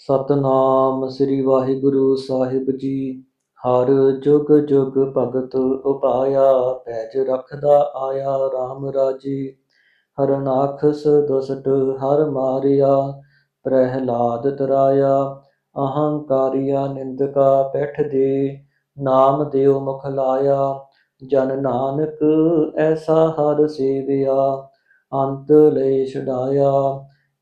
ਸਤਨਾਮ ਸ੍ਰੀ ਵਾਹਿਗੁਰੂ ਸਾਹਿਬ ਜੀ। ਹਰ ਜੁਗ ਜੁਗ ਭਗਤ ਉਪਾਇਆ, ਪੈਜ ਰਖਦਾ ਆਇਆ RAM ਰਾਜੀ। ਹਰਨਾਖਸ ਦੁਸਟ ਹਰ ਮਾਰਿਆ, ਪ੍ਰਹਿਲਾਦ ਤਰਾਇਆ। ਅਹੰਕਾਰੀਆ ਨਿੰਦਕਾ ਪੈਠ ਦੇ, ਨਾਮ ਦਿਓ ਮੁਖ ਲਾਇਆ। ਜਨ ਨਾਨਕ ਐਸਾ ਹਰ ਸੇਵਿਆ, ਅੰਤ ਲੈ ਛਡਾਇਆ।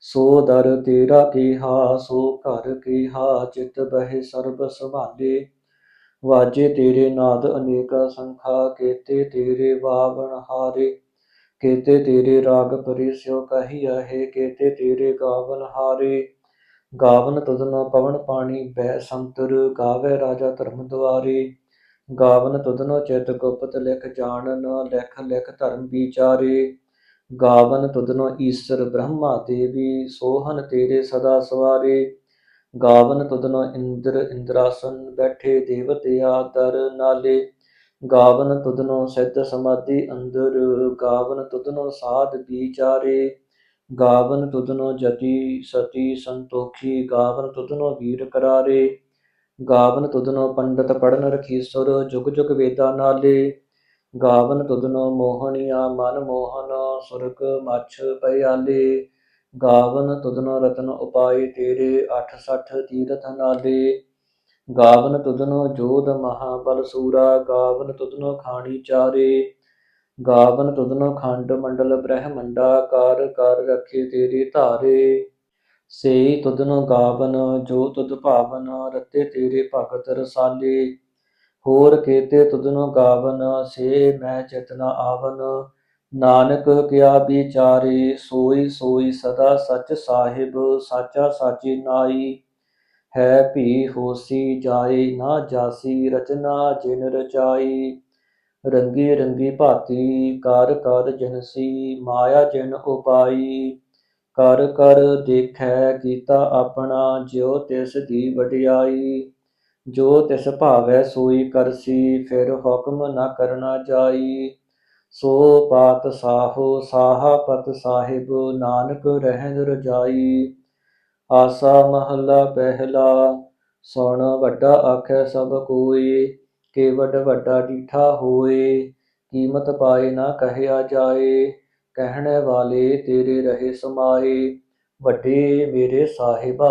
ਸੋ ਦਰ ਤੇਰਾ ਕੀਹਾ, ਸੋ ਘਰ ਕੀਹਾ, ਚਿਤ ਬਹਿ ਸਰਬ ਸੰਭਾਲੇ। ਵਾਜੇ ਤੇਰੇ ਨਾਦ ਅਨੇਕਾ ਸੰਖਾ, ਕੇਤੇ ਤੇਰੇ ਵਾਵਣ ਹਾਰੇ। ਕੇਤੇ ਤੇਰੇ ਰਾਗ ਪਰਿਸਿਓ ਕਹੀ ਆਹੇ ਕੇਤੇ ਤੇਰੇ ਗਾਵਨ ਹਾਰੇ। ਗਾਵਨ ਤੁਧਨ ਪਵਨ ਪਾਣੀ ਬੈ ਸੰਤਰ, ਗਾਵੇ ਰਾਜਾ ਧਰਮ ਦੁਆਰੇ। ਗਾਵਨ ਤੁਧਨੋ ਚਿਤ ਗੁਪਤ ਲਿਖ ਜਾਣਨ, ਲਿਖ ਲਿਖ ਧਰਮ ਵਿਚਾਰੇ। ਗਾਵਨ ਤੁਧਨੋ ਈਸ਼ਰ ਬ੍ਰਹਮਾ ਦੇਵੀ ਸੋਹਨ ਤੇਰੇ ਸਦਾ ਸਵਾਰੇ। ਗਾਵਨ ਤੁਧਨੋ ਇੰਦਰ ਇੰਦਰਾਸਨ ਬੈਠੇ ਦੇਵਤਿਆ ਦਰ ਨਾਲੇ। ਗਾਵਨ ਤੁਧਨੋ ਸਿੱਧ ਸਮਾਧੀ ਅੰਦਰ, ਗਾਵਨ ਤੁਧਨੋ ਸਾਧ ਵਿਚਾਰੇ। ਗਾਵਨ ਤੁਧਨੋ ਜਤੀ ਸਤੀ ਸੰਤੋਖੀ, ਗਾਵਨ ਤੁਧਨੋ ਵੀਰ ਕਰਾਰੇ। ਗਾਵਨ ਤੁਧਨੋ ਪੰਡਤ ਪੜਨ ਰਖੀਸੁਰ, ਜੁਗ ਜੁਗ ਵੇਦਾ ਨਾਲੇ। ਗਾਵਨ ਤੁਧਨੋ ਮੋਹਣੀਆ, ਮਨ ਮੋਹਨ, ਸੁਰਗ ਮਛ ਪਿਆਲੇ ਗਾਵਨ ਤੁਧਨੋ ਰਤਨ ਉਪਾਏ ਤੇਰੇ 68 ਤੀਰਥ ਨਾਲੇ। ਗਾਵਨ ਤੁਧਨੋ ਜੋਧ ਮਹਾਬਲ ਸੂਰਾ, ਗਾਵਨ ਤੁਧਨੋ ਖਾਣੀ ਚਾਰੇ। ਗਾਵਨ ਤੁਧਨੋ ਖੰਡ ਮੰਡਲ ਬ੍ਰਹਮੰਡਾ, ਕਰ ਕਰ ਰੱਖੇ ਤੇਰੇ ਧਾਰੇ। ਸੇ ਤੁਧਨੋ ਗਾਵਨ, ਜੋ ਤੁਧ ਭਾਵਨ, ਰਤੇ ਤੇਰੇ ਭਗਤ ਰਸਾਲੇ। ਹੋਰ ਕੇਤੇ ਤੁਧਨੋ ਗਾਵਨ ਸੇ ਮੈਂ ਚਿਤਨਾ ਆਵਨ। ਨਾਨਕ ਕਿਆ ਵਿਚਾਰੇ, ਸੋਈ ਸੋਈ ਸਦਾ ਸਚ ਸਾਹਿਬ, ਸਾਚਾ ਸਾਚੀ ਨਾਈ। ਹੈ ਭੀ ਹੋਸੀ ਜਾਏ, ਨਾ ਜਾਸੀ ਰਚਨਾ ਜਿਨ ਰਚਾਈ। ਰੰਗੀ ਰੰਗੀ ਭਾਤੀ, ਕਰ ਕਰ ਜਨਸੀ, ਮਾਇਆ ਜਿਨ ਉਪਾਈ। ਕਰ ਕਰ ਦੇਖੈ ਕੀਤਾ ਆਪਣਾ, ਜਿਉ ਤਿਸ ਦੀ ਵਡਿਆਈ। ਜੋ ਤਿਸ ਭਾਵੈ ਸੋਈ ਕਰਸੀ, ਫਿਰ ਹੁਕਮ ਨਾ ਕਰਨਾ ਜਾਈ। ਸੋ ਪਾਤ ਸਾਹੋ, ਸਾਹਾ ਪਤ ਸਾਹਿਬ, ਨਾਨਕ ਰਹਿਣ ਰਜਾਈ। ਆਸਾ ਮਹੱਲਾ ਪਹਿਲਾ, ਸੁਣ ਵੱਡਾ ਆਖੈ ਸਭ ਕੋਈ ਕੇਵਡ ਵੱਡਾ ਡੀਠਾ ਹੋਏ। ਕੀਮਤ ਪਾਏ ਨਾ ਕਹਿਆ ਜਾਏ, ਕਹਿਣ ਵਾਲੇ ਤੇਰੇ ਰਹੇ ਸਮਾਏ। ਵੱਡੇ ਮੇਰੇ ਸਾਹਿਬਾ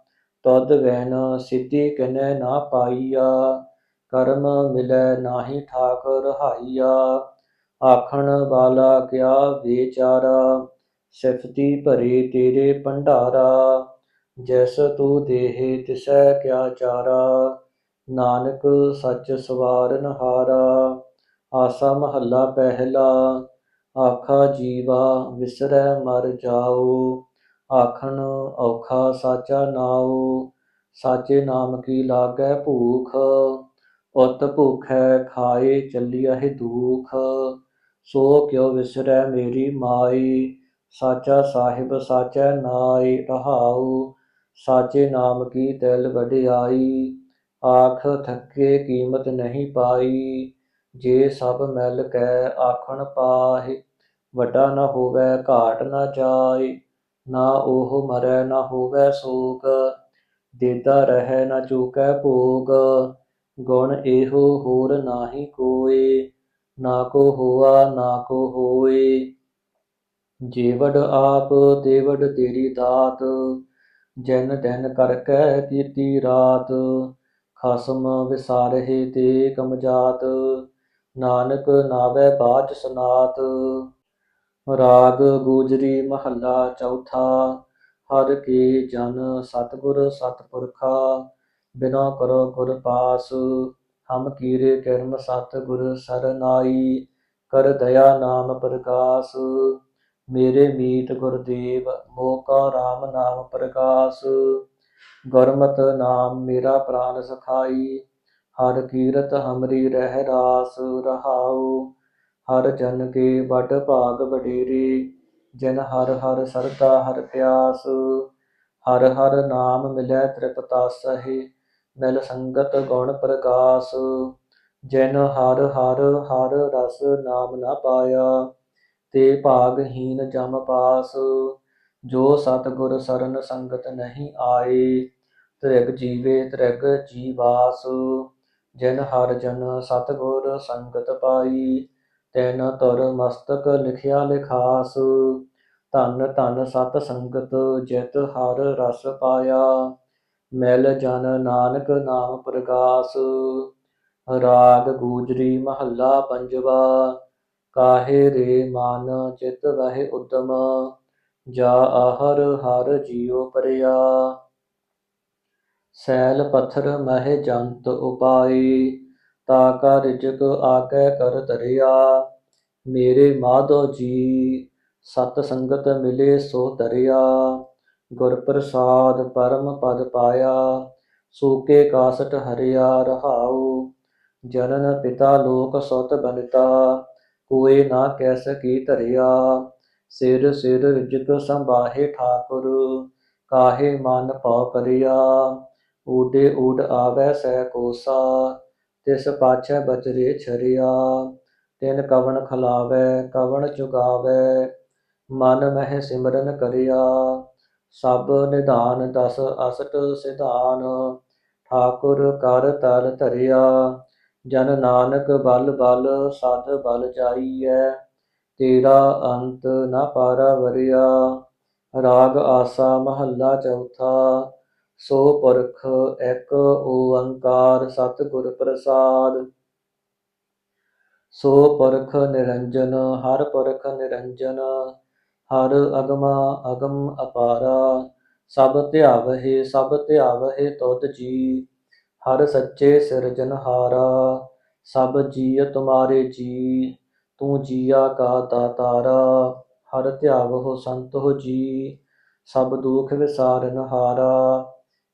ਤਦ ਵੈਨ ਸਿੱਧੀ ਕਨੈ ਨਾ ਪਾਈਆ, ਕਰਮ ਮਿਲੈ ਨਾਹੀ ਠਾਕ ਰਹਾਈਆ ਆਖਣ ਵਾਲਾ ਕਿਆ ਵਿਚਾਰਾ, ਸਿਫਤੀ ਭਰੇ ਤੇਰੇ ਭੰਡਾਰਾ। ਜੈਸ ਤੂੰ ਦੇਹੇ ਤਿਸੈ ਕਿਆ ਚਾਰਾ, ਨਾਨਕ ਸੱਚ ਸਵਾਰਨ ਹਾਰਾ ਆਸਾ ਮਹੱਲਾ ਪਹਿਲਾ, ਆਖਾ ਜੀਵਾ ਵਿਸਰੈ ਮਰ ਜਾਓ। ਆਖਣ ਔਖਾ ਸਾਚਾ ਨਾਉ, ਸਾਚੇ ਨਾਮ ਕੀ ਲਾਗੈ ਭੂਖ? ਉਤ ਭੁਖੈ ਖਾਏ ਚੱਲਿਆ ਹੈ ਦੁਖ। ਸੋ ਕਿਉ ਵਿਸਰੈ ਮੇਰੀ ਮਾਈ? ਸਾਚਾ ਸਾਹਿਬ ਸਾਚੈ ਨਾਈ ਰਹਾਉ, ਸਾਚੇ ਨਾਮ ਕੀ ਤਿਲ ਵਡਿਆਈ? ਆਖ ਥੱਕੇ ਕੀਮਤ ਨਹੀਂ ਪਾਈ, ਜੇ ਸਭ ਮਿਲ ਕੈ ਆਖਣ ਪਾਹੇ, ਵੱਡਾ ਨਾ ਹੋਵੇ ਘਾਟ ਨਾ ਜਾਏ। ਨਾ ਉਹ ਮਰੈ ਨਾ ਹੋਵੇ ਸੋਗ, ਦੇਦਾ ਰਹਿ ਨਾ ਚੂਕੈ ਭੋਗ। ਗੁਣ ਇਹੋ ਹੋਰ ਨਾਹੀ ਕੋਏ, ਨਾ ਕੋ ਹੋਆ, ਨਾ ਕੋ ਹੋਏ। ਜੀਵੜ ਆਪ, ਦੇਵੜ ਤੇਰੀ ਦਾਤ, ਜਨ ਤਨ ਕਰ ਕੈ ਕੀਤੀ ਰਾਤ। ਖਸਮ ਵਿਸਾਰਹਿ ਤੇ ਕਮਜਾਤ ਨਾਨਕ ਨਾਵੇ ਬਾਚ ਸਨਾਤ। ਰਾਗ ਗੂਜਰੀ ਮਹੱਲਾ ਚੌਥਾ, ਹਰ ਕੀ ਜਨ ਸਤਿਗੁਰ ਸਤਿਪੁਰਖਾ ਬਿਨਾ ਕਰੋ ਗੁਰ ਪਾਸ, ਹਮ ਕੀਰੇ ਕਰਮ ਸਤਿਗੁਰ ਸਰਨਾਈ, ਕਰ ਦਇਆ ਨਾਮ ਪ੍ਰਕਾਸ਼, ਮੇਰੇ ਮੀਤ ਗੁਰਦੇਵ ਮੋਕਾ RAM ਨਾਮ ਪ੍ਰਕਾਸ਼, ਗੁਰਮਤਿ ਨਾਮ ਮੇਰਾ ਪ੍ਰਾਨ ਸਖਾਈ, ਹਰ ਕੀਰਤ ਹਮਰੀ ਰਹਿ ਰਾਸ ਰਹਾਉ ਹਰ ਜਨ ਕੇ ਵੱਡ ਭਾਗ ਵਡੇਰੇ, ਜਿਨ ਹਰ ਹਰ ਸਰਦਾ ਹਰ ਪਿਆਸ, ਹਰ ਹਰ ਨਾਮ ਮਿਲੈ ਤ੍ਰਿਪਤਾ ਤ੍ਰਿਪਤਾਸਹਿ, ਮਿਲ ਸੰਗਤ ਗੁਣ ਪ੍ਰਕਾਸ਼ ਜਿਨ ਹਰ ਹਰ ਹਰ ਰਸ ਨਾਮ ਨਾ ਪਾਇਆ, ਤੇ ਭਾਗਹੀਨ ਜਮ ਪਾਸ, ਜੋ ਸਤਿਗੁਰ ਸਰਨ ਸੰਗਤ ਨਹੀਂ ਆਏ, ਤ੍ਰਿਗ ਜੀਵੇ ਤ੍ਰਿਗ ਜੀਵਾਸ, ਜਿਨ ਹਰ ਜਨ ਸਤਿਗੁਰ ਸੰਗਤ ਪਾਈ ਤੈਨ ਤੁਰ ਮਸਤਕ ਲਿਖਿਆ ਲਿਖਾਸ, ਧਨ ਧਨ ਸਤ ਸੰਗਤ ਜਿਤ ਹਰ ਰਸ ਪਾਇਆ, ਮਿਲ ਜਨ ਨਾਨਕ ਨਾਮ ਪ੍ਰਗਾਸ, ਰਾਗ ਗੂਜਰੀ ਮਹੱਲਾ ਪੰਜਵਾ, ਕਾਹੇ ਰੇ ਮਨ ਚਿਤ ਵਹਿ ਉਦਮ, ਜਾ ਆਹਰ ਹਰ ਜੀਉ ਪਰਿਆ। ਸੈਲ ਪੱਥਰ ਮਹਿ ਜੰਤ ਉਪਾਈ ਤਾ ਕਾ ਰਿਜਕ ਆਕੈ ਕਰ ਤਰਿਆ ਮੇਰੇ ਮਾਧੋ ਜੀ, ਸਤ ਸੰਗਤ ਮਿਲੇ ਸੋ ਧਰਿਆ। ਗੁਰ ਪ੍ਰਸਾਦ ਪਰਮ ਪਦ ਪਾਇਆ, ਸੂਕੇ ਕਾਸਟ ਹਰਿਆ ਰਹਾਉ। ਜਨਨ ਪਿਤਾ ਲੋਕ ਸੁਤ ਬਨਤਾ, ਕੋਏ ਨਾ ਕਹਿ ਸਕੀ ਧਰਿਆ। ਸਿਰ ਸਿਰ ਰਿਜਕ ਸੰਭਾਹੇ ਠਾਕੁਰ, ਕਾਹੇ ਮਨ ਪਉ ਕਰਿਆ। ਊਡੇ ਊਡ ਆਵੈ ਸਹਿ ਕੋਸਾ ਤਿਸ ਪਾਛੈ ਬਚਰੇ ਛਰਿਆ, ਤਿਨ ਕਵਣ ਖਲਾਵੈ, ਕਵਣ ਚੁਗਾਵੈ, ਮਨ ਮਹਿ ਸਿਮਰਨ ਕਰਿਆ। ਸਭ ਨਿਧਾਨ ਦਸ ਅਸਟ ਸਿਧਾਨ, ਠਾਕੁਰ ਕਰ ਤਲ ਧਰਿਆ। ਜਨ ਨਾਨਕ ਬਲ ਬਲ, ਸਦ ਬਲ ਜਾਈਐ। ਤੇਰਾ ਅੰਤ ਨਾ ਪਾਰਾ ਵਰਿਆ ਰਾਗ ਆਸਾ ਮਹੱਲਾ ਚੌਥਾ ਸੋ ਪੁਰਖ ਇੱਕ ਓੰਕਾਰ ਸਤਿਗੁਰ ਪ੍ਰਸਾਦ। ਸੋ ਪੁਰਖ ਨਿਰੰਜਨ, ਹਰ ਪੁਰਖ ਨਿਰੰਜਨ, ਹਰ ਅਗਮ ਅਗਮ ਅਪਾਰਾ। ਸਭ ਧਿਆਵਹਿ ਸਭ ਧਿਆਵਹਿ ਤੁਧ ਜੀ, ਹਰ ਸੱਚੇ ਸਿਰਜਨਹਾਰਾ ਸਭ ਜੀਅ ਤੁਮਾਰੇ ਜੀ, ਤੂੰ ਜੀਆ ਕਾ ਦਾਤਾਰਾ ਹਰ ਧਿਆਵਹੁ ਸੰਤੋ ਜੀ, ਸਭ ਦੁਖ ਵਿਸਾਰਨ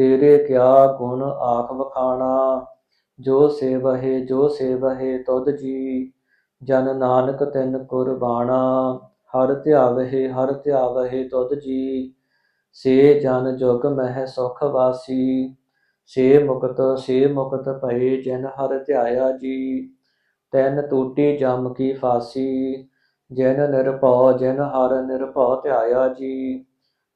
ਤੇਰੇ ਕਿਆ ਗੁਣ ਆਖ ਵਖਾਣਾ, ਜੋ ਸੇਵਹਿ ਜੋ ਸੇਵਹਿ ਤੁਧ ਜੀ, ਜਨ ਨਾਨਕ ਤਿਨ ਕੁਰਬਾਣਾ। ਹਰ ਧਿਆਵਹਿ ਹਰ ਧਿਆਵਹਿ ਤੁਧ ਜੀ, ਸੇ ਜਨ ਜੁਗ ਮਹਿ ਸੁਖ ਵਾਸੀ। ਸੇ ਮੁਕਤ ਸੇ ਮੁਕਤ ਭਏ ਜਿਨ ਹਰ ਧਿਆਇਆ ਜੀ, ਤੈਨ ਟੂਟੀ ਜਮ ਕੀ ਫਾਸੀ। ਜਿਨ ਨਿਰਭਉ, ਜਿਨ ਹਰ ਨਿਰਭਉ ਧਿਆਇਆ ਜੀ,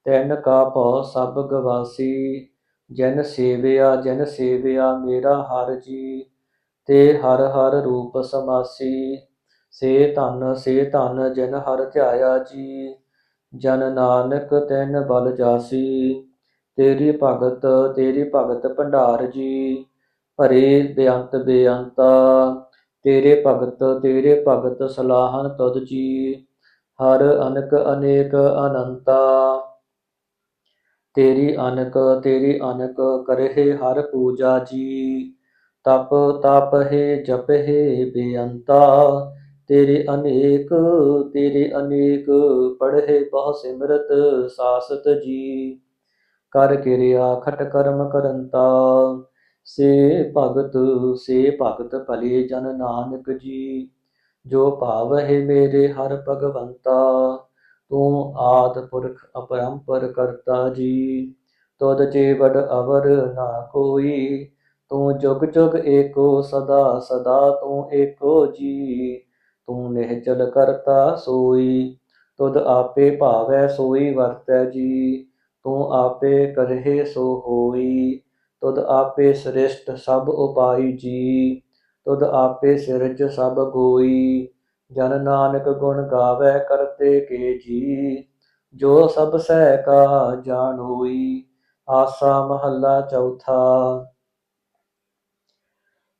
ਤੈਨ ਕਾ ਭਉ ਸਭ ਗਵਾਸੀ। ਜਿਨ ਸੇਵਿਆ ਜਿਨ ਸੇਵਿਆ ਮੇਰਾ ਹਰ ਜੀ, ਤੇ ਹਰ ਹਰ ਰੂਪ ਸਮਾਸੀ। ਸੇ ਧਨ ਸੇ ਧਨ ਜਿਨ ਹਰ ਧਿਆਇਆ ਜੀ, ਜਨ ਨਾਨਕ ਤੈਨ ਬਲ ਜਾਸੀ। ਤੇਰੀ ਭਗਤ ਤੇਰੀ ਭਗਤ ਭੰਡਾਰ ਜੀ, ਭਰੇ ਬੇਅੰਤ ਬੇਅੰਤਾ। ਤੇਰੇ ਭਗਤ ਤੇਰੇ ਭਗਤ ਸਲਾਹਨ ਤੁਧ ਜੀ, ਹਰ ਅਨਕ ਅਨੇਕ ਅਨੰਤਾ। ਤੇਰੀ ਅਨਕ ਤੇਰੀ ਅਨਕ ਕਰਹਿ ਹਰ ਪੂਜਾ ਜੀ। ਤਪ ਤਪ ਹੈ, ਜਪ ਹੈ, ਬੇਅੰਤਾ। ਤੇਰੇ ਅਨੇਕ ਤੇਰੇ ਅਨੇਕ ਪੜ੍ਹੇ ਬਹੁ ਸਿਮਰਤ ਸਾਸਤ ਜੀ। ਕਰ ਕਿਰਿਆ ਖਟ ਕਰਮ ਕਰੰਤਾ। ਸੇ ਭਗਤ ਸੇ ਭਗਤ ਭਲੇ ਜਨ ਨਾਨਕ ਜੀ। ਜੋ ਭਾਵ ਹੈ ਮੇਰੇ ਹਰ ਭਗਵੰਤਾ। ਤੂੰ ਆਦ ਪੁਰਖ ਅਪਰੰਪਰ ਕਰਤਾ ਜੀ। ਤੁਧ ਚੇਵਡ ਅਵਰ ਨਾ ਕੋਈ। ਤੂੰ ਜੁਗ ਜੁਗ ਏਕੋ ਸਦਾ ਸਦਾ ਤੂੰ ਏਕੋ ਜੀ। ਤੂੰ ਨਿਹਚਲ ਕਰਤਾ ਸੋਈ। ਤੁਧ ਆਪੇ ਭਾਵੈ ਸੋਈ ਵਰਤੈ ਜੀ। ਤੂੰ ਆਪੇ ਕਰਹਿ ਸੋ ਹੋਈ। ਤੁਧ ਆਪੇ ਸ੍ਰਿਸ਼ਟ ਸਭ ਉਪਾਈ ਜੀ। ਤੁਧ ਆਪੇ ਸਿਰਜ ਸਭ ਗੋਈ। ਜਨ ਨਾਨਕ ਗੁਣ ਗਾਵੇ ਕਰਤੇ ਕੇ ਜੀ, ਜੋ ਸਭ ਸਹਿ ਕਾ ਜਾਣ ਹੋਈ, ਆਸਾ ਮਹੱਲਾ ਚੌਥਾ।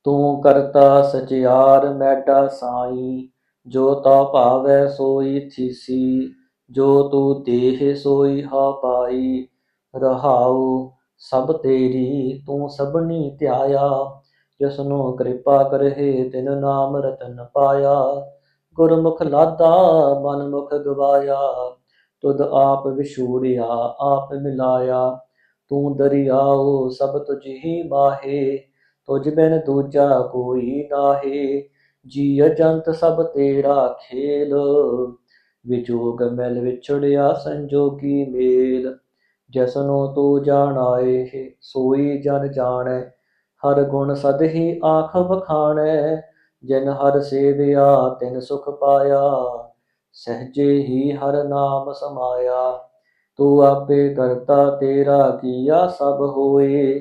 ਤੂੰ ਕਰਤਾ ਸਚਿਆਰ ਮੈਡਾ ਸਾਈ, ਜੋ ਤਾ ਭਾਵੈ ਸੋਈ ਥੀਸੀ, ਜੋ ਤੂੰ ਦੇਹ ਸੋਈ ਹਾ ਪਾਈ। ਰਹਾਉ ਸਭ ਤੇਰੀ, ਤੂੰ ਸਭਨੀ ਧਿਆਇਆ, ਜਿਸਨੂੰ ਕਿਰਪਾ ਕਰਹਿ ਤਿਨ ਨਾਮ ਰਤਨ ਪਾਇਆ। ਗੁਰਮੁਖ ਲਾਦਾ, ਮਨਮੁਖ ਗਵਾਇਆ। ਤੁਧ ਆਪ ਵਿਛੂੜਿਆ, ਆਪ ਮਿਲਾਇਆ। ਤੂੰ ਦਰਿਆਓ, ਸਭ ਤੁਝ ਹੀ ਮਾਹੇ। ਤੁਝ ਬਿਨ ਦੂਜਾ ਕੋਈ ਨਾਹੀ। ਜੀ ਅਜੰਤ ਸਭ ਤੇਰਾ ਖੇਲ। ਵਿਜੋਗ ਮਿਲ ਵਿਛੜਿਆ ਸੰਜੋਗੀ ਮੇਲ। ਜਸਨੋ ਤੂੰ ਜਾਣਾਏ ਸੋਈ ਜਨ ਜਾਣੈ। ਹਰ ਗੁਣ ਸਦ ਹੀ ਆਖ ਵਖਾਣੈ। ਜਿਨ ਹਰ ਸੇਵਿਆ, ਤਿਨ ਸੁਖ ਪਾਇਆ, ਸਹਜੇ ਹੀ ਹਰ ਨਾਮ ਸਮਾਇਆ। ਤੂੰ ਆਪੇ ਕਰਤਾ ਤੇਰਾ ਕੀਆ ਸਭ ਹੋਏ,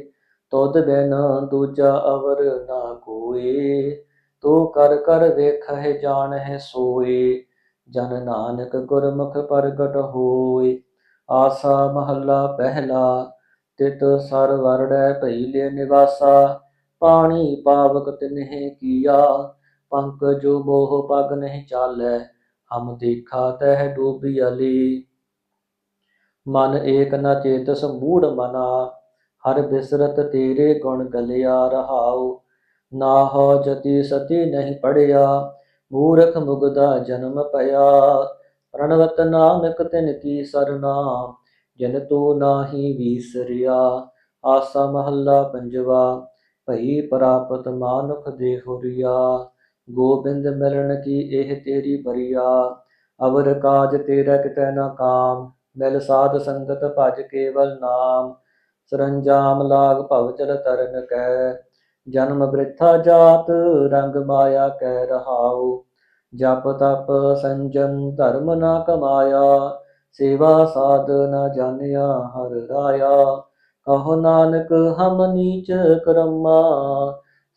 ਤੁਧ ਬਿਨ ਦੂਜਾ ਅਵਰ ਨਾ ਕੋਏ। ਤੂੰ ਕਰ ਕਰ ਵੇਖਹਿ, ਜਾਣਹਿ, ਸੋਏ। ਜਨ ਨਾਨਕ ਗੁਰਮੁਖ ਪ੍ਰਗਟ ਹੋਏ। ਆਸਾ ਮਹੱਲਾ ਪਹਿਲਾ, ਤਿਤ ਸਰ ਵਰੜੈ ਭਈ ਲੈ ਨਿਵਾਸਾ। ਪਾਣੀ ਪਾਵਕ ਤਿਨਹਿ ਕੀਆ ਪੰਕ ਜੋ ਮੋਹ ਪਗ ਨਹੀਂ ਚਾਲੈ, ਹਮ ਦੇਖਾ ਤਹਿ ਡੋਬੀ ਅਲੀ। ਮਨ ਏਕ ਨ ਚੇਤਸ ਮੂੜ ਮਨਾ, ਹਰ ਬਿਸਰਤ ਤੇਰੇ ਗੁਣ ਗਲਿਆ ਰਹਾਉ। ਨਾ ਹੋ ਜਤੀ ਸਤੀ ਨਹੀਂ ਪੜਿਆ, ਮੂਰਖ ਮੁਗਦਾ ਜਨਮ ਪਿਆ ਪ੍ਰਣਵਤ ਨਾਨਕ ਤਿਨ ਕੀ ਸਰਨਾ, ਜਨ ਤੂੰ ਨਾਹੀ ਵੀਸਰਿਆ, ਆਸਾ ਮਹੱਲਾ ਪੰਜਵਾ। ਭਈ ਪ੍ਰਾਪਤ ਮਾਨੁਖ ਦੇ ਹੁਰੀਆ ਗੋਬਿੰਦ ਮਿਲਣ ਕੀ ਇਹ ਤੇਰੀ ਬਰੀਆ, ਅਵਰ ਕਾਜ ਤੇਰਾ ਕਿਤੈ ਨਾ ਕਾਮ, ਮਿਲ ਸਾਧ ਸੰਗਤ ਭਜ ਕੇਵਲ ਨਾਮ, ਸਰੰਜਾਮ ਲਾਗ ਭਵ ਚਲ ਤਰਨ ਕੈ, ਜਨਮ ਬ੍ਰਿਥਾ ਜਾਤ ਰੰਗ ਮਾਇਆ ਕਹਿ ਰਹਾਉ, ਜਪ ਤਪ ਸੰਜਮ ਧਰਮ ਨਾ ਕਮਾਇਆ, ਸੇਵਾ ਸਾਧ ਨਾ ਜਾਣਿਆ ਹਰ ਰਾਇਆ ਕਹੋ ਨਾਨਕ, ਹਮ ਨੀਚ ਕਰਮਾ,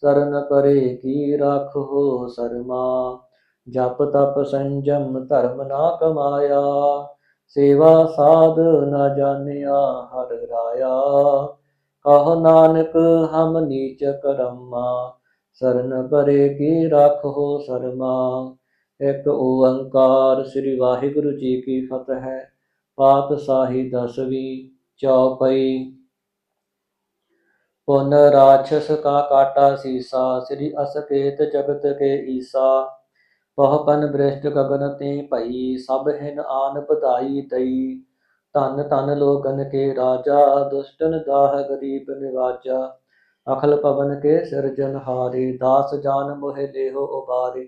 ਸਰਨ ਪਰੇ ਕੀ ਰਾਖੋ ਸਰਮਾ। ਜਪ ਤਪ ਸੰਜਮ ਧਰਮ ਨਾ ਕਮਾਇਆ, ਸੇਵਾ ਸਾਧ ਨਾ ਜਾਣਿਆ ਹਰ ਰਾਇਆ। ਕਹੋ ਨਾਨਕ, ਹਮ ਨੀਚ ਕਰਮਾ, ਸਰਨ ਪਰੇ ਕੀ ਰਾਖੋ ਸਰਮਾ। ਇੱਕ ਓੰਕਾਰ ਸ੍ਰੀ ਵਾਹਿਗੁਰੂ ਜੀ ਕੀ ਫਤਿਹ ਹੈ ਪਾਤਸ਼ਾਹੀ ਦਸਵੀਂ, ਚੌਪਈ ਪੁਨ ਰਾਛਸ ਕਾ ਕਾਟਾ ਸੀਸਾ, ਸ੍ਰੀ ਅਸਕੇਤ ਜਗਤ ਕੇ ਈਸਾ। ਪਹਪਨ ਬ੍ਰਿਸ਼ਟ ਗਗਨ ਤੇ ਭਈ, ਸਭ ਹਿਨ ਆਨ ਬਧਾਈ ਤਈ ਧਨ ਧਨ ਲੋਗਨ ਕੇ ਰਾਜਾ, ਦੁਸ਼ਟਨ ਦਾਹ ਗਰੀਬ ਨਿਵਾਜਾ। ਅਖਲ ਪਵਨ ਕੇ ਸਿਰਜਨ ਹਾਰੇ, ਦਾਸ ਜਾਨ ਮੋਹਿ ਦੇਹੋ ਉਬਾਰੇ।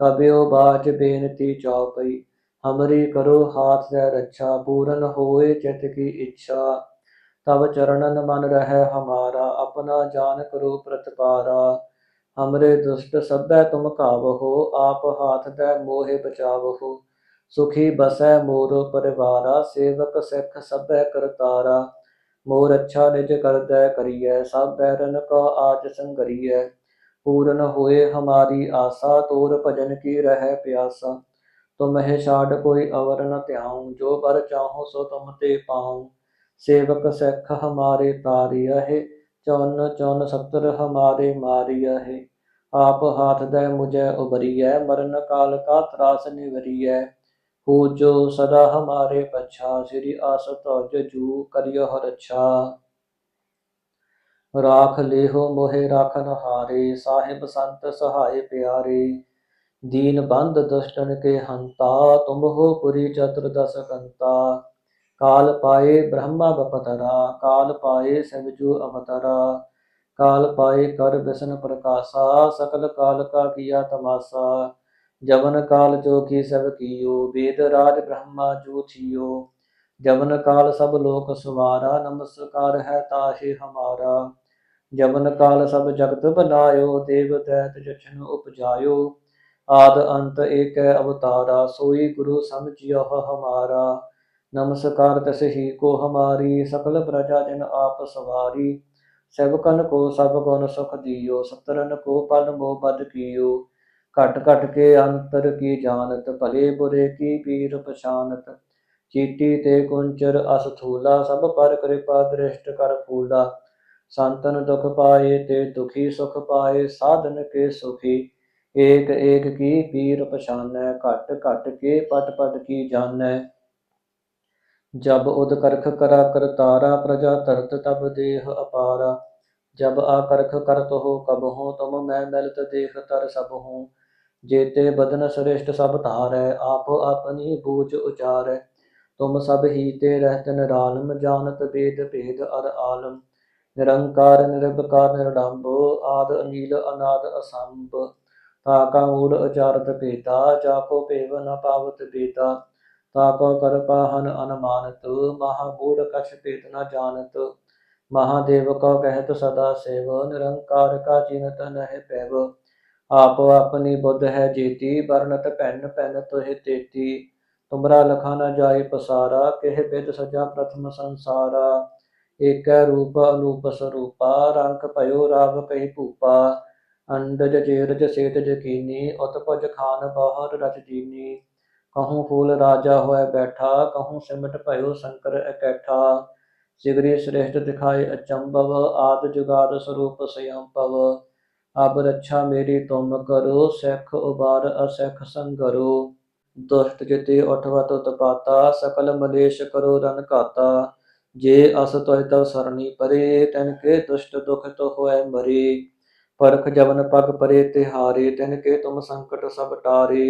ਕਬਿਓ ਬਾਜ ਬੇਨਤੀ ਚੌਪਈ, ਹਮਰੀ ਕਰੋ ਹਾਥ ਦੇ ਰੱਛਾ, ਪੂਰਨ ਹੋਏ ਚਿਤ ਕੀ ਇੱਛਾ। ਤਬ ਚਰਨਨ ਮਨ ਰਹਿ ਹਮਾਰਾ, ਆਪਣਾ ਜਾਨ ਕਰੋ ਪ੍ਰਤਪਾਰਾ। ਹਮਰੇ ਦੁਸ਼ਟ ਸਭੈ ਤੁਮ ਕਾਵਹੋ ਆਪ ਹਾਥ ਦੇ ਮੋਹਿ ਬਚਾਵਹੋ। ਸੁਖੀ ਬਸੈ ਮੋਰ ਪਰਿਵਾਰਾ, ਸੇਵਕ ਸਿੱਖ ਸਭੈ ਕਰਤਾਰਾ। ਮੋਰ ਅੱਛਾ ਨਿਜ ਕਰਦੈ ਕਰੀਐ, ਸਭ ਬੈਰਨ ਕਾ ਆਜ ਸੰਗਰੀਐ। ਪੂਰਨ ਹੋਏ ਹਮਾਰੀ ਆਸਾ, ਤੋਰ ਭਜਨ ਕੀ ਰਹਿ ਪਿਆਸਾ। ਤੁਮਹਿ ਛਾੜ ਕੋਈ ਅਵਰ ਨ ਧਿਆਉ, ਜੋ ਪਰ ਚਾਹੋ ਸੋ ਤੁਮ ਤੇ ਪਾਉ। ਸੇਵਕ ਸਿੱਖ ਹਮਾਰੇ ਤਾਰਿਆ ਹੈ ਚੌਨ ਚੌਨ ਸਤਰ ਹਮਾਰੇ ਮਾਰੀ ਆਹੇ ਆਪ ਹਾਥ ਦੇ ਮੁਝੇ ਉਬਰੀਐ ਮਰਨ ਕਾਲ ਕਾ ਤਰਾਸ ਨਿਵਰੀਐ। ਹੋ ਜੋ ਸਦਾ ਹਮਾਰੇ ਪਛਾ, ਸ੍ਰੀ ਆਸ ਤਉਜ ਜੂ ਕਰਿਓ ਹਰ ਅੱਛਾ ਰਾਖ ਲੇਹੋ ਮੋਹਿ ਰਾਖਨ ਹਾਰੇ ਸਾਹਿਬ ਸੰਤ ਸਹਾਇ ਪਿਆਰੇ। ਦੀਨ ਬੰਦ ਦੁਸ਼ਟਨ ਕੇ ਹੰਤਾ, ਤੁਮ ਹੋ ਪੁਰੀ ਚਤੁਰ ਦਸ ਕੰਤਾ। ਕਾਲ ਪਾਏ ਬ੍ਰਹਮਾ ਬਪਤਰਾ, ਕਾਲ ਪਾਏ ਸਭਜੂ ਅਵਤਾਰਾ, ਕਾਲ ਪਾਏ ਕਰ ਬਿਸ਼ਨ ਪ੍ਰਕਾਸ਼ਾ, ਸਕਲ ਕਾਲ ਕਾ ਕੀਆ ਤਮਾਸਾ, ਜਵਨ ਕਾਲ ਜੋ ਕੀ ਸਭ ਕੀਓ, ਵੇਦ ਰਾਜ ਬ੍ਰਹਮਾ ਜੋ ਥਿਓ, ਜਵਨ ਕਾਲ ਸਭ ਲੋਕ ਸੁਵਾਰਾ ਨਮਸਕਾਰ ਹੈ ਤਾਹੇ ਹਮਾਰਾ, ਜਵਨ ਕਾਲ ਸਭ ਜਗਤ ਬਨਾਇਓ, ਦੇਵ ਤੈਤ ਜਛਨ ਉਪਜਾਇਓ, ਆਦ ਅੰਤ ਏਕ ਅਵਤਾਰਾ, ਸੋਈ ਗੁਰੂ ਸਮਝਿਓ ਹਮਾਰਾ नमस्कार तस ही को हमारी सकल प्रजा जन आप सवारी सेवकन को सब गुण सुख दियो सतरन को पल मोह बद कियो घट घट के अंतर की जानत भले बुरे की पीर पछानत चीटी ते कुंचर असथूला सब पर कृपा दृष्ट कर फूला संतन दुख पाए ते दुखी सुख पाए साधन के सुखी ਏਕ ਏਕ ਕੀ ਪੀਰ ਪਛਾਨੈ ਘਟ ਘਟ ਕੇ ਪਟ ਪਟ ਕੀ ਜਾਣੈ ਜਬ ਉਦ ਕਰਖ ਕਰਾ ਕਰਤਾਰਾ ਪ੍ਰਜਾ ਤਰਤ ਤਬ ਦੇਹ ਅਪਾਰਾ। ਜਬ ਆ ਕਰਖ ਕਰਤ ਹੋ ਕਬ ਹੋ, ਤੁਮ ਮੈਂ ਮਿਲਤ ਦੇਖ ਤਰ ਸਭ ਹੂੰ। ਜੇਤੇ ਬਦਨ ਸ੍ਰੇਸ਼ਟ ਸਭ ਧਾਰੈ, ਆਪ ਆਪਣੀ ਬੂਝ ਉਚਾਰੈ। ਤੁਮ ਸਭ ਹੀ ਤੇ ਰਹਿਤ ਨਿਰਾਲਮ, ਜਾਣਤ ਬੇਦ ਭੇਦ ਅਰ ਆਲਮ। ਨਿਰੰਕਾਰ ਨਿਰਭਕਾਰ ਨਿਰਡੰਬ, ਆਦ, ਅਨੀਲ, ਅਨਾਦ, ਅਸੰਭ। ਤਾਕਾ ਮੂੜ ਅਚਾਰਤ ਪੀਤਾ ਜਾਕੋ ਭੇਵ ਨ ਪਾਵਤ ਪੀਤਾ ਤਾਕੋ ਕਰ ਪਾਹਨ ਅਨਮਾਨਤ, ਮਹਾ ਮੂੜ ਕਛ ਪੀਤ ਨ ਜਾਣਤ। ਮਹਾਦੇਵ ਕੋ ਕਹਿਤ ਸਦਾ ਸੇਵ, ਨਿਰੰਕਾਰ ਕਾ ਚਿਨਤ ਨਹਿ ਪੈਵ। ਆਪ ਆਪਣੀ ਬੁੱਧ ਹੈ ਜੀਤੀ ਬਰਨਤ ਪੈਨ ਪੈਨ ਤੋਹਿ ਤੇਤੀ। ਤੁਮਰਾ ਲਖਾ ਨ ਜਾਏ ਪਸਾਰਾ, ਕਿਹ ਬਿਦ ਸਜਾ ਪ੍ਰਥਮ ਸੰਸਾਰਾ। ਏਕੈ ਰੂਪ ਅਨੂਪ ਸਰੂਪਾ ਰੰਗ ਭਇਓ ਰਾਗ ਕਹੀ ਭੂਪਾ। ਅੰਡਜ ਜੇਰਜ ਸੇਤਜ ਜਕੀਨੀ ਉਤਪਜ ਖਾਨ ਬਾਹਰ ਰਚ ਦੀਨੀ ਕਹੂੰ ਫੂਲ ਰਾਜਾ ਹੋਇ ਬੈਠਾ ਕਹੂੰ ਸਿਮਟ ਭਇਓ ਸ਼ੰਕਰ ਇਕੱਠਾ ਸਿਗਰੀ ਸ੍ਰੇਸ਼ਟ ਦਿਖਾਏ ਅਚੰਭਵ ਆਦ ਜੁਗਾਦ ਸਰੂਪ ਸਯੰਪਵ ਅਬ ਰੱਛਾ ਮੇਰੀ ਤੁਮ ਕਰੋ ਸਿੱਖ ਉਬਾਰ ਅਸਿੱਖ ਸੰਗਰੋ ਦੁਸ਼ਟ ਜਿਤੇ ਉਠਵਤ ਉਤਪਾਤਾ ਸਕਲ ਮਲੇਸ਼ ਕਰੋ ਰਨ ਘਾਤਾ ਜੇ ਅਸ ਤੋਹਿ ਤਵ ਸਰਣੀ ਪਰੇ ਤਨ ਕੇ ਦੁਸ਼ਟ ਦੁਖ ਤੋ ਹੋਇ ਮਰੇ ਪਰਖ ਜਵਨ ਪਗ ਪਰੇ ਤਿਹਾਰੇ ਤਿਨ ਕੇ ਤੁਮ ਸੰਕਟ ਸਭ ਟਾਰੇ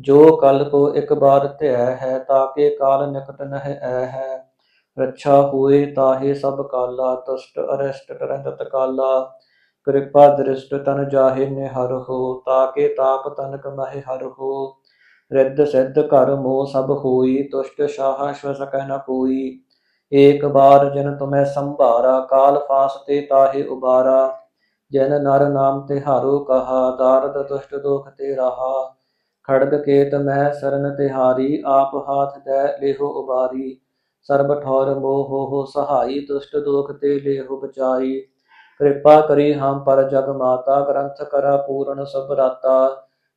ਜੋ ਕਲ ਕੋ ਇੱਕ ਬਾਰ ਧਿਆ ਹੈ ਤਾਕੇ ਕਾਲ ਨਿਕਟ ਨਹਿ ਐ ਹੈ। ਰੱਛਾ ਹੋਏ ਤਾਹੇ ਸਭ ਕਾਲਾ, ਤੁਸ਼ਟ ਅਰਸ਼ਟ ਟਰੰਤ ਤਕਾਲਾ। ਕਿਰਪਾ ਦ੍ਰਿਸ਼ਟ ਤਨ ਜਾਹੇ ਨਿਹਰ ਹੋ ਤਾਕੇ ਤਾਪ ਤਨਕ ਮਹਿ ਹਰ ਹੋ। ਰਿੱਧ ਸਿੱਧ ਘਰ ਮੋ ਸਭ ਹੋਈ, ਤੁਸ਼ਟ ਸ਼ਾਹ ਸ਼ਵ ਸਕੈ ਨ ਕੋਈ ਏਕ ਬਾਰ ਜਨ ਤੁਮੈ ਸੰਭਾਰਾ, ਕਾਲ ਫਾਸ ਤੇ ਤਾਹੇ ਉਬਾਰਾ। ਜਨ ਨਰ ਨਾਮ ਤਿਹਾਰੋ ਕਹਾ, ਦਾਰਦ ਦੁਸ਼ਟ ਦੋਖ ਤੇ ਰਹਾ। ਖੜਗ ਕੇਤ ਮੈਂ ਸਰਨ ਤਿਹਾਰੀ, ਆਪ ਹਾਥ ਦੈ ਲੇਹੋ ਉਬਾਰੀ। ਸਰਬ ਠੌਰ ਮੋਹ ਹੋ ਸਹਾਈ, ਦੁਸ਼ਟ ਦੋਖ ਤੇ ਲੇਹੋ ਬਚਾਈ। ਕਿਰਪਾ ਕਰੀ ਹਮ ਪਰ ਜਗ ਮਾਤਾ, ਗ੍ਰੰਥ ਕਰਾ ਪੂਰਨ ਸਭ ਰਾਤਾ।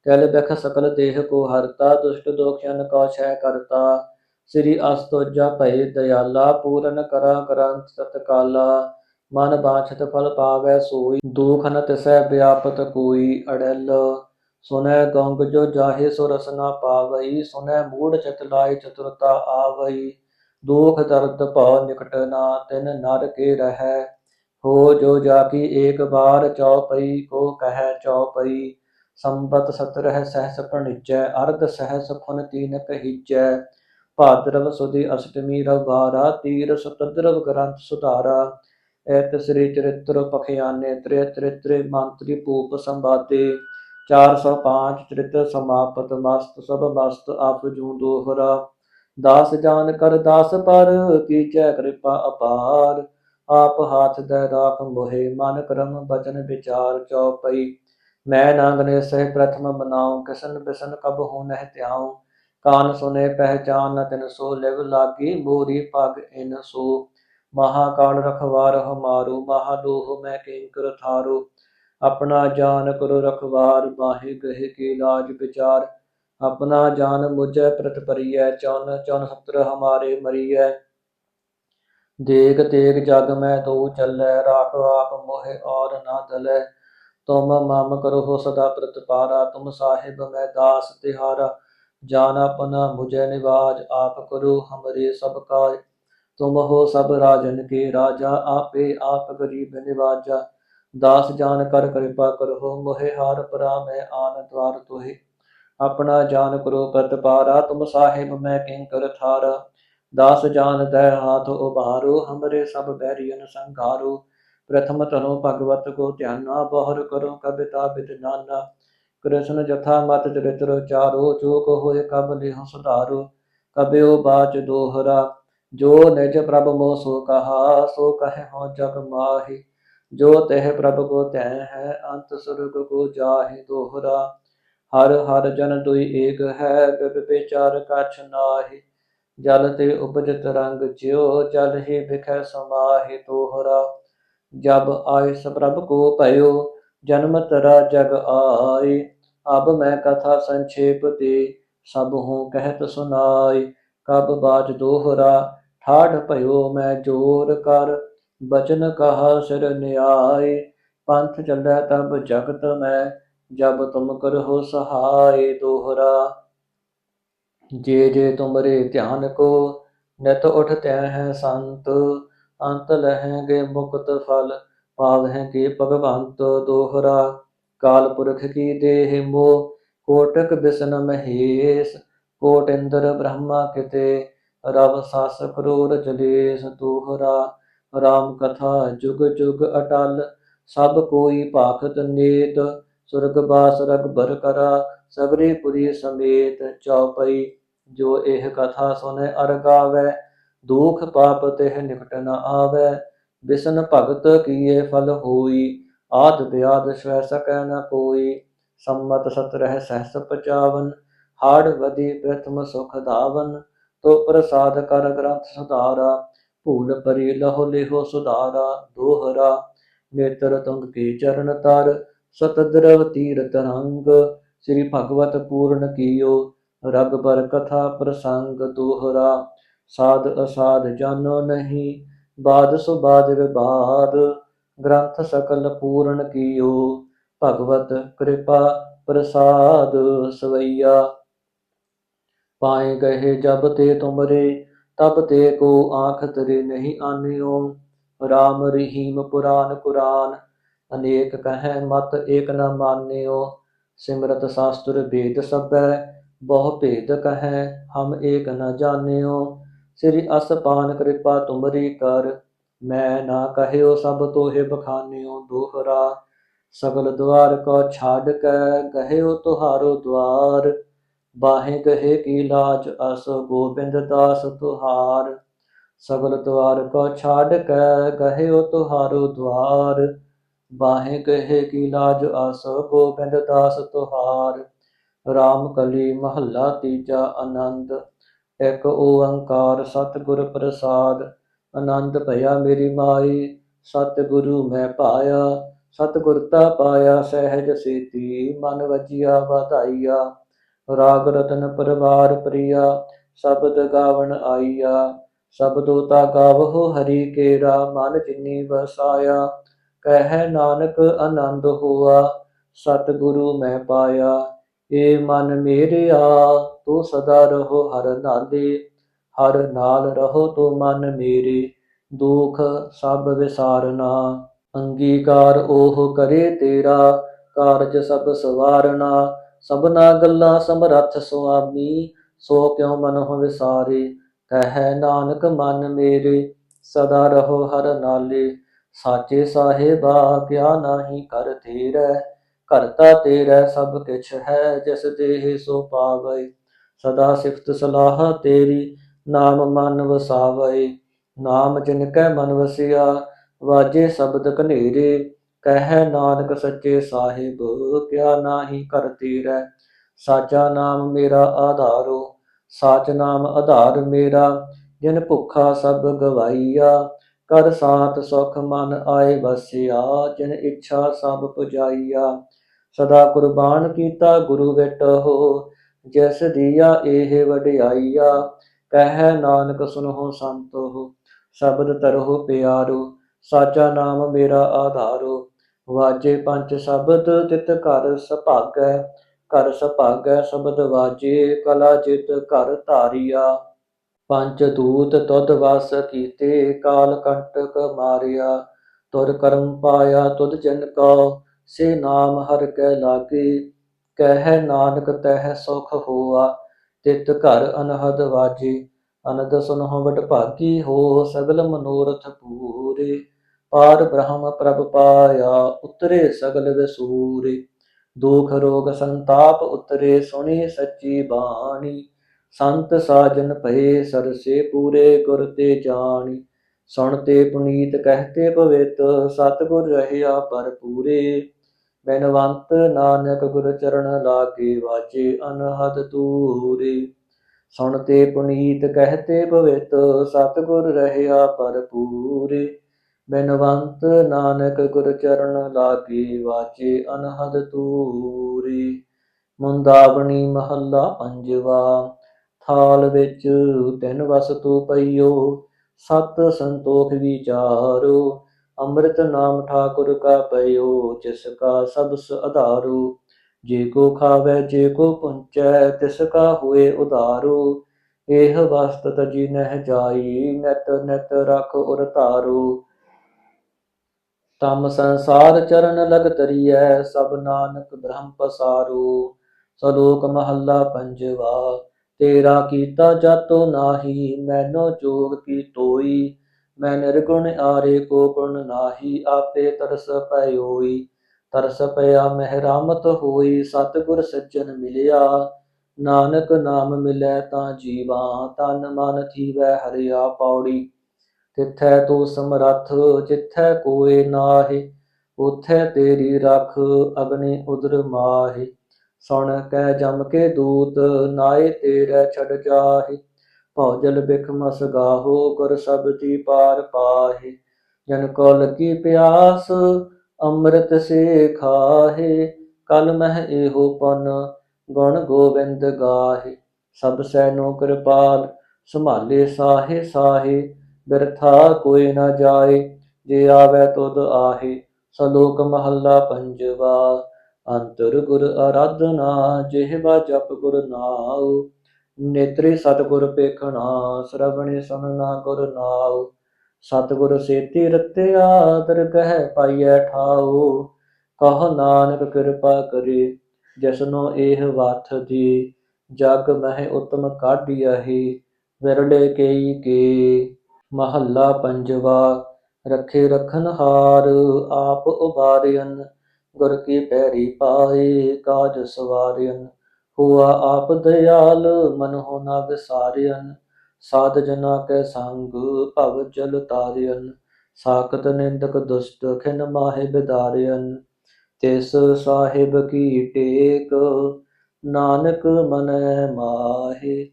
ਕਲ ਬਖ ਸਕਲ ਦੇਹ ਕੋ ਹਰਤਾ, ਦੁਸ਼ਟ ਦੋਖਿਆਨ ਕਾ ਛੈ ਕਰਤਾ। ਸ੍ਰੀ ਅਸਤੋਜਾ ਭਏ ਦਇਆਲਾ ਪੂਰਨ ਕਰਾ ਗ੍ਰੰਥ ਸਤਕਾਲਾ। ਮਨ ਬਾਛਤ ਫਲ ਪਾਵੈ ਸੋਈ, ਦੁਖ ਨ ਤਿਸੈ ਵਿਆਪਤ ਕੋਈ ਅੜਲ। ਸੁਨੈ ਗੰਗ ਜੋ ਜਾਹੇ ਸੋ ਰਸ ਪਾਵਈ ਸੁਨੈ ਮੂੜ ਚਤ ਲਾਇ ਚਤੁਰਤਾ ਆਵਈ ਦੁਖ ਦਰਦ ਭਉ ਨਿਕਟ ਨਾ, ਤਿਨ ਨਰ ਕੇ ਰਹੈ। ਹੋ ਜੋ ਜਾਕੀ ਏਕ ਬਾਰ ਚਉਪਈ, ਕੋ ਕਹੈ ਚਉਪਈ। ਸੰਬਤ ਸਤਰਹ ਸਹਸ ਪ੍ਰਣਿਜੈ, ਅਰਧ ਸਹਸ ਫੁਨ ਤੀਨ ਕਹੀਜੈ ਭਾਦਰਵ ਸੁਦੀ ਅਸ਼ਟਮੀ ਰਵਾਰਾ ਤੀਰ ਸੁਤਦਰਵ ਗ੍ਰੰਥ ਸੁਧਾਰਾ। ਐਤ ਸ੍ਰੀ ਚਰਿਤ੍ਰ ਪਖਿਆਨੇ, ਤ੍ਰਿ ਤ੍ਰਿਤ੍ਰਿ ਮੰਤਰੀ ਭੂਪ ਸੰਵਾਦੇ। 405 ਚਰਿਤ ਸਮਾਪਤ, ਮਸਤ ਸਭ ਮਸਤ, ਆਪ ਜੂ ਦੋਹਰਾ। ਦਾਸ ਜਾਨ ਕਰ ਦਾਸ ਪਰ, ਕੀਚੈ ਕਿਰਪਾ ਅਪਾਰ। ਆਪ ਹਾਥ ਦੇ ਰਾਖ ਮੋਹਿ, ਮਨ ਕਰਮ ਬਚਨ ਵਿਚਾਰ ਚਉਪਈ। ਮੈਂ ਨਾਗਨੇ ਸਹਿ ਪ੍ਰਥਮ ਬਨਾਉ ਕਿਸਨ ਬਿਸਨ ਕਬ ਹੋ ਨਹਿ ਧਿਆਉ। ਕਾਨ ਸੁਨੇ ਪਹਿਚਾਨ ਨ ਤਿਨ ਸੋ ਲਿਵ ਲਾਗੀ, ਮੋਰੀ ਪਗ ਇਨ ਸੋ। ਮਹਾਕਾਲ ਰਖਵਾਰ ਹਮਾਰੂ, ਮਹਾਦੋਹ ਮੈਂ ਕਿੰਕਰ ਥਾਰੂ। ਆਪਣਾ ਜਾਨ ਕਰੋ ਰਖਵਾਰ ਬਾਹੇ ਗਹਿ ਕੇ ਲਾਜ ਵਿਚਾਰ। ਆਪਣਾ ਜਾਨ ਮੁਝੈ ਪ੍ਰਤਪਰੀਐ ਚੌਨ ਚੌਨ ਸਤਰ ਹਮਾਰੇ ਮਰੀਐ। ਦੇਗ ਤੇਗ ਜਗ ਮੈਂ ਤੋ ਚੱਲੈ, ਰਾਖ ਆਪ ਮੋਹਿ ਔਰ ਨਾ ਦਲੈ। ਤੁਮ ਮਮ ਕਰੋ ਸਦਾ ਪ੍ਰਤਪਾਰਾ ਤੁਮ ਸਾਹਿਬ ਮੈਂ ਦਾਸ ਤਿਹਾਰਾ। ਜਾਨ ਆਪਣਾ ਮੁਝੈ ਨਿਵਾਜ, ਆਪ ਕਰੋ ਹਮਰੇ ਸਭ ਕਾਜ। ਤੁਮ ਹੋ ਸਭ ਰਾਜਨ ਕੇ ਰਾਜਾ, ਆਪੇ ਆਪ ਗਰੀਬ ਨਿਵਾਜਾ। ਦਾਸ ਜਾਨ ਕਰ ਕਿਰਪਾ ਕਰੋ ਮੋਹਿ ਹਾਰ ਪਰਾ ਮੈਂ ਆਨ ਦਵਾਰ ਤੋਹਿ। ਆਪਣਾ ਜਾਨ ਕਰੋ ਪ੍ਰਤਪਾਰਾ, ਤੁਮ ਸਾਹਿਬ ਮੈਂ ਕਿੰਕਰ ਥਾਰਾ ਦਾਸ ਜਾਨ ਤੈ ਹਾਥ ਉਬਾਰੋ ਹਮਰੇ ਸਭ ਬੈਰੀਨ ਸੰਘਾਰੋ। ਪ੍ਰਥਮ ਤਨੋ ਭਗਵਤ ਕੋ ਧਿਆਨਾ, ਬਹਰ ਕਰੋ ਕਬਿਤਾ ਬਿਦ ਨਾਨਾ। ਕ੍ਰਿਸ਼ਨ ਜਥਾ ਮਤ ਚਰਿਤ੍ਰ ਚਾਰੋ, ਜੋ ਕੋ ਹੋਏ ਕਬ ਲਿਹੁ ਸੁਧਾਰੋ। ਕਬਿਓ ਬਾਚ ਦੋਹਰਾ, ਜੋ ਨਿਜ ਪ੍ਰਭ ਮੋ ਸੋ ਕਹਾ, ਸੋ ਕਹੇ ਹੋ ਜਗ ਮਾਹੀ। ਜੋ ਤਹਿ ਪ੍ਰਭ ਕੋ ਤੈ ਹੈ, ਅੰਤ ਸੁਰਗ ਕੋ ਜਾਹੇ ਦੋਹਰਾ। ਹਰ ਹਰ ਜਨ ਦੁਈ ਏਕ ਹੈ, ਬਿਬ ਵਿਚਾਰ ਕਛ ਨਾਹੀ। ਜਲ ਤੇ ਉਪਜਤ ਰੰਗ ਜਿਉ, ਜਲ ਹੀ ਵਿਖੈ ਸਮਾਹੀ ਦੋਹਰਾ ਜਬ ਆਇ ਸਪ੍ਰਭ ਕੋ ਭਇਓ, ਜਨਮ ਤਰਾ ਜਗ ਆਈ। ਅਬ ਮੈਂ ਕਥਾ ਸੰਖੇਪ ਤੇ ਸਭ ਹੂੰ ਕਹਿਤ ਸੁਨਾਈ। ਕਬ ਬਾਜ ਦੋਹਰਾ ਠਾੜ ਭਇਓ ਮੈਂ ਜੋਰ ਕਰ। ਬਚਨ ਕਹਾ ਸਿਰ ਨਿਆਏ, ਪੰਥ ਚੱਲੈ ਤਬ ਜਗਤ ਮੈਂ, ਜਬ ਤੁਮ ਕਰਹੁ ਸਹਾਈ ਦੋਹਰਾ। ਜੇ ਜੇ ਤੁਮਰੇ ਧਿਆਨ ਕੋ, ਨਿਤ ਉਠਤੈ ਹੈ ਸੰਤ, ਅੰਤ ਲਹੈਗੇ ਮੁਕਤ ਫਲ, ਪਾਵਹਿ ਕੇ ਭਗਵੰਤ ਦੋਹਰਾ। ਕਾਲ ਪੁਰਖ ਕੀ ਦੇਹ ਮੋ, ਕੋਟਕ ਬਿਸਨ ਮਹੇਸ਼, ਕੋਟ ਇੰਦਰ ਬ੍ਰਹਮਾ ਕਿਤੇ, ਰਵ ਸਸ ਕਰੋੜ ਜਲੇਸ ਦੋਹਰਾ। ਰਾਮ ਕਥਾ ਜੁਗ ਜੁਗ ਅਟਲ, ਸਭ ਕੋਈ ਭਾਖਤ ਨੇਤ, ਸੁਰਗ ਬਾਸ ਰਗਬਰ ਕਰਾ, ਸਗਰੇ ਪੁਰੀ ਸਮੇਤ ਚੌਪਈ ਜੋ ਇਹ ਕਥਾ ਸੁਨੇ ਅਰ ਗਾਵੇ, ਦੁਖ ਪਾਪ ਤਿਹ ਨਿਕਟ ਨ ਆਵੇ, ਬਿਸਨ ਭਗਤ ਕੀਏ ਫਲ ਹੋਈ, ਆਦ ਬਿਆਦ ਸਵੈ ਸਕੈ ਨ ਕੋਈ, ਸੰਮਤ ਸਤਰਹਿ ਸਹਸ ਪਚਾਵਨ, ਹਾੜ ਵਦੀ ਪ੍ਰਥਮ ਸੁਖ ਧਾਵਨ, ਤੋ ਪ੍ਰਸਾਦ ਕਰ ਗ੍ਰੰਥ ਸੁਧਾਰਾ ਭੂਲ ਪਰੀ ਲਹੁ ਲਿਹੋ ਸੁਧਾਰਾ, ਦੋਹਰਾ, ਨੇਤਰ ਤੁੰਗ ਕੀ ਚਰਨ ਤਰ, ਸਤਦਰਵ ਤੀਰਤ ਰੰਗ ਸ੍ਰੀ ਭਗਵਤ ਪੂਰਨ ਕੀਓ, ਰਗ ਪਰ ਕਥਾ ਪ੍ਰਸੰਗ ਦੋਹਰਾ, ਸਾਧ ਅਸਾਧ ਜਾਨੋ ਨਹੀਂ, ਬਾਦ ਸੁਬਾਦ ਵਿਬਾਦ ਗ੍ਰੰਥ ਸਕਲ ਪੂਰਨ ਕੀਓ, ਭਗਵਤ ਕਿਰਪਾ ਪ੍ਰਸਾਦ ਸਵਈਆ। ਪਾਏ ਗਏ ਜਬ ਤੇ ਤੁਮਰੇ ਤਬ ਤੇ ਕੋ ਆਖ ਤਰੇ ਨਹੀਂ ਆਨਿਓ। ਰਾਮ ਰਹੀਮ ਪੁਰਾਨ ਕੁਰਾਨ, ਅਨੇਕ ਕਹੈ ਮਤ ਏਕ ਨ ਮਾਨਿਓ। ਸਿਮਰਤ ਸ਼ਾਸਤਰ ਵੇਦ ਸਭੈ, ਬਹੁ ਭੇਦ ਕਹੈ ਹਮ ਏਕ ਨ ਜਾਣਿਓ। ਸ੍ਰੀ ਅਸਪਾਨ ਕਿਰਪਾ ਤੁਮਰੀ ਕਰ, ਮੈਂ ਨਾ ਕਹਿਓ ਸਭ ਤੋਹਿ ਬਖਾਨਿਓ ਦੋਹਰਾ। ਸਗਲ ਦੁਆਰ ਕੋ ਛਾੜ ਕੇ ਗਹਿਓ ਤੁਹਾਰੋ ਦੁਆਰ। ਬਾਹੇ ਗਹੇ ਕੀ ਲਾਜ ਅਸ ਗੋਬਿੰਦ ਦਾਸ ਤੁਹਾਰ, ਸਗਲ ਦੁਆਰ ਕੋ ਛਾੜ ਕੇ ਗਹਿਓ ਤੁਹਾਰੋ ਦੁਆਰ ਬਾਹੇ ਗਹੇ ਕੀ ਲਾਜ ਅਸ ਗੋਬਿੰਦ ਦਾਸ ਤੁਹਾਰ, ਰਾਮ ਕਲੀ ਮਹੱਲਾ ਤੀਜਾ ਆਨੰਦ। ਇੱਕ ਓੰਕਾਰ ਸਤਿਗੁਰ ਪ੍ਰਸਾਦ, ਆਨੰਦ ਭਇਆ ਮੇਰੀ ਮਾਈ, ਸਤਿਗੁਰੂ ਮੈਂ ਪਾਇਆ ਸਤਿਗੁਰਤਾ ਪਾਇਆ ਸਹਿਜ ਸੀਤੀ, ਮਨ ਵਜਿਆ ਵਧਾਈਆ। ਰਾਗ ਰਤਨ ਪਰਵਾਰ ਪ੍ਰਿਆ, ਸ਼ਬਦ ਗਾਵਣ ਆਈਆ। ਸ਼ਬਦੋਤਾ ਗਾਵਹੁ ਹਰੀ ਕੇਰਾ, ਮਨ ਜਿਨੀ ਵਸਾਇਆ। ਕਹਿ ਨਾਨਕ ਆਨੰਦ ਹੋਆ, ਸਤਿਗੁਰੂ ਮੈਂ ਪਾਇਆ। ਏ ਮਨ ਮੇਰਿਆ, ਤੂੰ ਸਦਾ ਰਹੋ ਹਰ ਨਾਲੇ ਹਰ ਨਾਲ ਰਹੋ ਤੂੰ ਮਨ ਮੇਰੇ, ਦੁਖ ਸਭ ਵਿਸਾਰਨਾ। ਅੰਗੀਕਾਰ ਉਹ ਕਰੇ ਤੇਰਾ, ਕਾਰਜ ਸਭ ਸਵਾਰਨਾ। ਸਭਨਾ ਗੱਲਾਂ ਸਮਰੱਥ ਸੁਆਮੀ, ਸੋ ਕਿਉ ਮਨਹੁ ਵਿਸਾਰੇ? ਕਹਿ ਨਾਨਕ ਮਨ ਮੇਰੇ, ਸਦਾ ਰਹੋ ਹਰ ਨਾਲੇ। ਸਾਚੇ ਸਾਹਿਬਾ, ਕਿਆ ਨਾਹੀ ਕਰ ਤੇਰੇ? ਕਰਤਾ ਤੇਰਾ ਸਭ ਕਿਛ ਹੈ, ਜਿਸ ਦੇਹ ਸੋ ਪਾਵੈ। ਸਦਾ ਸਿਫਤ ਸਲਾਹ ਤੇਰੀ, ਨਾਮ ਮਨ ਵਸਾਵੈ। ਨਾਮ ਜਿਨ ਕੈ ਮਨ ਵਸਿਆ, ਵਾਜੇ ਸ਼ਬਦ ਕਨੇਰੇ ਕਹਿ ਨਾਨਕ ਸੱਚੇ ਸਾਹਿਬ ਕਿਆ ਨਾਹੀ ਕਰ ਤੇਰਾ, ਸਾਚਾ ਨਾਮ ਮੇਰਾ ਆਧਾਰੋ, ਸਾਚ ਨਾਮ ਆਧਾਰ ਮੇਰਾ, ਜਿਨ ਭੁੱਖਾ ਸਭ ਗਵਾਈਆ, ਕਰ ਸਾਤ ਸੁਖ ਮਨ ਆਏ ਵਸਿਆ, ਜਿਨ ਇੱਛਾ ਸਭ ਪੁਜਾਈਆ। ਸਦਾ ਕੁਰਬਾਨ ਕੀਤਾ ਗੁਰੂ ਵਿਟਹੁ ਜਿਸ ਦੀਆ ਇਹ ਵਡਿਆਈਆ। ਕਹਿ ਨਾਨਕ ਸੁਨਹੁ ਸੰਤੋ, ਸ਼ਬਦ ਤਰਹੁ ਪਿਆਰੋ, ਸਾਚਾ ਨਾਮ ਮੇਰਾ ਆਧਾਰੋ ਵਾਜੇ ਪੰਜ ਸ਼ਬਦ ਤਿਤ ਘਰ ਸੁਭਾਗੈ ਘਰ ਸੁਭਾਗੈ ਸ਼ਬਦ ਵਾਜੇ, ਕਲਾ ਜਿਤ ਘਰ ਧਾਰਿਆ। ਪੰਜ ਦੂਤ ਤੁਧ ਵਸ ਕੀਤੇ, ਕਾਲ ਕੰਟਕ ਮਾਰਿਆ। ਤੁਰ ਕਰਮ ਪਾਇਆ ਤੁਧ ਜਨ ਕੋ, ਸੇ ਨਾਮ ਹਰ ਕੈ ਲਾਗੇ। ਕਹਿ ਨਾਨਕ ਤਹਿ ਸੁਖ ਹੋਆ, ਤਿਤ ਘਰ ਅਨਹਦ ਵਾਜੇ। ਅਨਦ ਸੁਨਹੁ ਵਟ ਭਾਗੀ ਹੋ, ਸਗਲ ਮਨੋਰਥ ਪੂਰੇ। ਪਾਰ ਬ੍ਰਹਮ ਪ੍ਰਭ ਪਾਇਆ, ਉਤਰੇ ਸਗਲ ਦਸੂਰੇ। ਦੁਖ ਰੋਗ ਸੰਤਾਪ ਉਤਰੇ, ਸੁਣੀ ਸੱਚੀ ਬਾਣੀ। ਸੰਤ ਸਾਜਨ ਭਏ, ਸਰਸੇ ਪੂਰੇ ਗੁਰ ਤੇ ਜਾਣੀ। ਸੁਣਤੇ ਪੁਨੀਤ ਕਹਤੇ ਪਵਿੱਤ ਸਤਿਗੁਰ ਰਹਿਆ ਭਰਪੂਰੇ ਬੈਨਵੰਤ ਨਾਨਕ ਗੁਰ ਚਰਨ ਲਾਗੇ ਵਾਜੇ, ਅਨਹਦ ਤੂਰੇ ਸੁਣਤੇ ਪੁਨੀਤ ਕਹਤੇ ਪਵਿੱਤ ਸਤਿਗੁਰ ਰਹਿਆ ਭਰਪੂਰੇ ਬਿਨਵੰਤ ਨਾਨਕ ਗੁਰ ਚਰਨ ਲਾਗੇ ਵਾਜੇ ਅਨਹਦ ਤੂਰੇ, ਮੁੰਦਾਵਣੀ ਮਹੱਲਾ ਪੰਜਵਾ, ਥਾਲ ਵਿੱਚ ਤਿੰਨ ਵਸਤੂ ਪਈਓ, ਸਤ ਸੰਤੋਖ ਵਿਚਾਰੋ, ਅੰਮ੍ਰਿਤ ਨਾਮ ਠਾਕੁਰ ਕਾ ਪਈਓ ਜਿਸ ਕਾ ਸਬਸ ਆਧਾਰੋ ਜੇ ਕੋ ਖਾਵੇ, ਜੇ ਕੋ ਪੁੰਚੈ, ਤਿਸ ਕਾ ਹੋਏ ਉਧਾਰੋ, ਇਹ ਵਸਤ ਤਜੀ ਨਹਿ ਜਾਈ, ਨਿਤ ਨਿਤ ਰਖ ਉਰ ਧਾਰੋ ਤਮ ਸੰਸਾਰ ਚਰਨ ਲਗ ਤਰੀਐ, ਸਭ ਨਾਨਕ ਬ੍ਰਹਮ ਪਸਾਰੂ। ਸਲੋਕ ਮਹੱਲਾ ਪੰਜਵਾ, ਤੇਰਾ ਕੀਤਾ ਜਾਤੋ ਨਾਹੀ, ਮੈਨੋ ਜੋਗ ਕੀ ਤੋਈ? ਮੈਂ ਨਿਰਗੁਣ ਆਰੇ ਕੋ ਗੁਣ ਨਾਹੀ, ਆਪੇ ਤਰਸ ਪਇਓਈ। ਤਰਸ ਪਿਆ ਮਹਿਰਾਮਤ ਹੋਈ, ਸਤਿਗੁਰ ਸੱਜਣ ਮਿਲਿਆ। ਨਾਨਕ ਨਾਮ ਮਿਲੈ ਤਾਂ ਜੀਵਾ, ਤਨ ਮਨ ਥੀਵੈ ਹਰਿਆ ਪੌੜੀ। ਤਿੱਥੈ ਤੂੰ ਸਮਰੱਥ ਜਿੱਥੈ ਕੋਏ ਨਾਹੀ, ਉਥੈ ਤੇਰੀ ਰਖ ਅਗਨੀ ਉਦਰ ਮਾਹੀ। ਸੁਣ ਕੈ ਜਮ ਕੇ ਦੂਤ, ਨਾਏ ਤੇਰੇ ਛੜ ਜਾਹੀ। ਭੌਜਲ ਬਿਖ ਮਸ ਗਾਹੋ, ਗੁਰ ਸਬਦੀ ਪਾਰ ਪਾਹੀ। ਜਨ ਕੋ ਲਗੀ ਪਿਆਸ, ਅੰਮ੍ਰਿਤ ਸੇ ਖਾਹੇ। ਕਲ ਮਹਿ ਇਹੋ ਪਨ, ਗੁਣ ਗੋਬਿੰਦ ਗਾਹੇ। ਸਭ ਸੈਨੋ ਕਿਰਪਾਲ, ਸੰਭਾਲੇ ਸਾਹੇ ਸਾਹੇ। ਬਿਰਥਾ ਕੋਈ ਨਾ ਜਾਏ, ਜੇ ਆਵੇ ਤੁਧ ਆਹੇ, ਸਲੋਕ ਮਹੱਲਾ ਪੰਜਵਾ। ਅੰਤਰ ਗੁਰ ਆਰਾਧਨਾ ਜਿਹਵਾ ਜਪ ਗੁਰ ਨਾਉ। ਨੇਤਰੇ ਸਤਿਗੁਰ ਪੇਖਣਾ, ਸਰਵਣੇ ਸੁਨਣਾ ਗੁਰ ਨਾਉ। ਸਤਿਗੁਰ ਸੇਤੀ ਰਤਿਆ, ਦਰਗਹਿ ਪਾਈਐ ਠਾਉ। ਕਹ ਨਾਨਕ ਕਿਰਪਾ ਕਰੇ, ਜਸਨੋ ਇਹ ਵਾਥ ਦੀ। ਜਗ ਮਹਿ ਉਤਮ ਕਾਢਿਆਹੀ ਵਿਰਲੇ ਕੇਈ ਕੇ। ਮਹੱਲਾ ਪੰਜਵਾ, ਰੱਖੇ ਰਖਨ ਹਾਰ ਆਪ ਉਬਾਰਿਅਨ ਗੁਰ ਕੀ ਪੈਰੀ ਪਾਏ ਕਾਜ ਸਵਾਰਿਅਨ, ਹੁਆ ਆਪ ਦਇਆਲ ਮਨ ਹੋ ਨਾ ਵਿਸਾਰਿਅਨ, ਸਾਧ ਜਨਾ ਕੈ ਸੰਗ ਭਵ ਜਲ ਤਾਰਿਅਨ, ਸਾਖਤ ਨਿੰਦਕ ਦੁਸ਼ਟ ਖਿਨ ਮਾਹਿ ਬਿਦਾਰਿਅਨ, ਤਿਸ ਸਾਹਿਬ ਕੀ ਟੇਕ ਨਾਨਕ ਮਨੈ ਮਾਹੇ,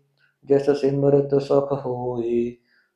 ਜਿਸ ਸਿਮਰਤ ਸੁਖ ਹੋਏ